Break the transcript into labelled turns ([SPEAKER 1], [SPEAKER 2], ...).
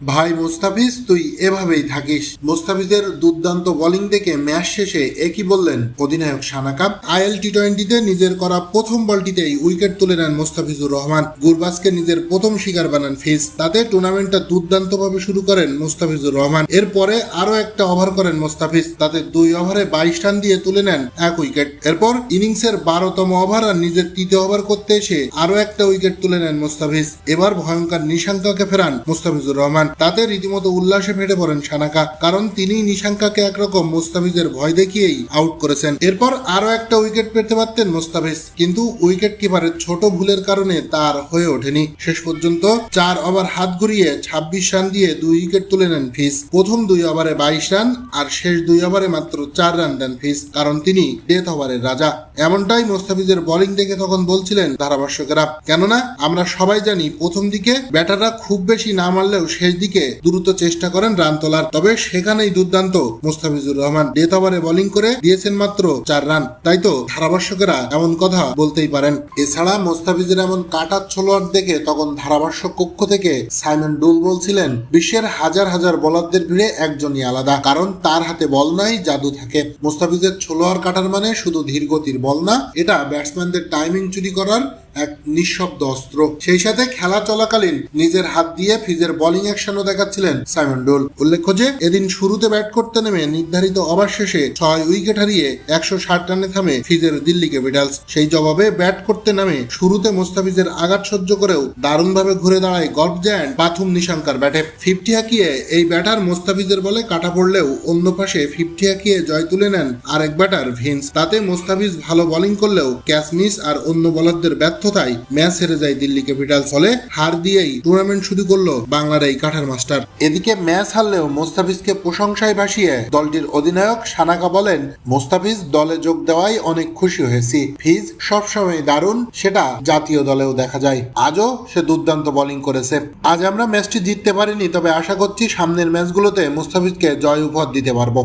[SPEAKER 1] ভাই মোস্তাফিজ, তুই এভাবেই থাকিস। মোস্তাফিজের দুর্দান্ত বোলিং দেখে ম্যাচ শেষে একই বললেন অধিনায়ক সানাকা আইএল টি টোয়েন্টিতে নিজের করা প্রথম বলটিতেই উইকেট তুলে নেন মোস্তাফিজুর রহমান। গুরবাজকে নিজের প্রথম শিকার বানান ফিজ। তাতে টুর্নামেন্টটা দুর্দান্তভাবে শুরু করেন মোস্তাফিজুর রহমান। এরপরে আরও একটা ওভার করেন মোস্তাফিজ। তাতে দুই ওভারে বাইশ রান দিয়ে তুলে নেন এক উইকেট। এরপর ইনিংসের বারোতম ওভার আর নিজের তৃতীয় ওভার করতে এসে আরও একটা উইকেট তুলে নেন মোস্তাফিজ। এবার ভয়ঙ্কর নিশাঙ্কাকে ফেরান মোস্তাফিজুর রহমান। তাতে রীতিমতো উল্লাসে ফেটে পড়েন সানাকা, কারণ তিনি নিশাঙ্কাকে একরকম মোস্তাফিজের ভয় দেখিয়েই আউট করেছেন। এরপর আরও একটা উইকেট পেতে পারতেন মোস্তাফিজ, কিন্তু উইকেট কিপারের ছোট ভুলের কারণে তার হয়ে ওঠেনি। শেষ পর্যন্ত চার ওভার হাত ঘুরিয়ে ছাব্বিশ রান দিয়ে দুই উইকেট তুলে নেন ফিস প্রথম দুই ওভারে বাইশ রান আর শেষ দুই ওভারে মাত্র চার রান দেন ফিস কারণ তিনি ডেথ ওভারের রাজা। এমনটাই মোস্তাফিজের বোলিং দেখে তখন বলছিলেন ধারাভাষ্যকেরা। কেননা, আমরা সবাই জানি প্রথম দিকে ব্যাটাররা খুব বেশি না মারলেও শেষ দিকে দ্রুত চেষ্টা করেন রান তোলার। তবে সেখানেই দুর্দান্ত মোস্তাফিজুর রহমান ডেথ ওভারে বোলিং করে দিয়েছেন মাত্র চার রান। তাই তো ধারাভাষ্যকেরা এমন কথা বলতেই পারেন। এছাড়া মোস্তাফিজের এমন কাটার ছোলোয়ার দেখে তখন ধারাভাষ্য কক্ষ থেকে সাইমন ডুল বলছিলেন, বিশ্বের হাজার হাজার বলারদের ভিড়ে একজনই আলাদা, কারণ তার হাতে বল নাই, জাদু থাকে। মোস্তাফিজের ছোলোয়ার কাটার মানে শুধু ধীর গতির বল না, এটা ব্যাটসম্যানদের টাইমিং চুরি করার এক নিঃশব্দ অস্ত্র। সেই সাথে খেলা চলাকালীন নিজের হাত দিয়ে ফিজের বোলিং অ্যাকশনও দেখাচ্ছিলেন সাইমন ডোল। উল্লেখ্য যে, এদিন শুরুতে ব্যাট করতে নেমে নির্ধারিত ওভার শেষে ছয় উইকেট হারিয়ে একশো ষাট রানে থামে ফিজের দিল্লি ক্যাপিটালস সেই জবাবে ব্যাট করতে নামে শুরুতে মোস্তাফিজের আঘাত সহ্য করেও দারুণভাবে ঘুরে দাঁড়ায় গল্ফ জায়ান্ট পাথুম নিশাঙ্কার ব্যাটে। ফিফটি হাঁকিয়ে এই ব্যাটার মোস্তাফিজের বলে কাটা পড়লেও অন্য পাশে ফিফটি হাঁকিয়ে জয় তুলে নেন আরেক ব্যাটার ভিন্স। তাতে মোস্তাফিজ ভালো বোলিং করলেও ক্যাচ মিস আর অন্য বলারদের ব্যর্থতায় ম্যাচ হেরে যায় দিল্লি ক্যাপিটাল ফলে হার দিয়েই টুর্নামেন্ট শুরু করল বাংলার এই কাঠার মাস্টার। এদিকে ম্যাচ হারলেও মোস্তাফিজকে প্রশংসায় ভাসিয়ে দলটির অধিনায়ক সানাকা বলেন, মোস্তাফিজ দলে যোগ দেওয়ায় অনেক খুশি হয়েছি। ফিজ সবসময় দারুণ, সেটা জাতীয় দলেও দেখা যায়। আজও সে দুর্দান্ত বোলিং করেছে। আজ আমরা ম্যাচটি জিততে পারিনি, তবে আশা করছি সামনের ম্যাচগুলোতে মুস্তাফিজকে জয় উপহার দিতে পারব।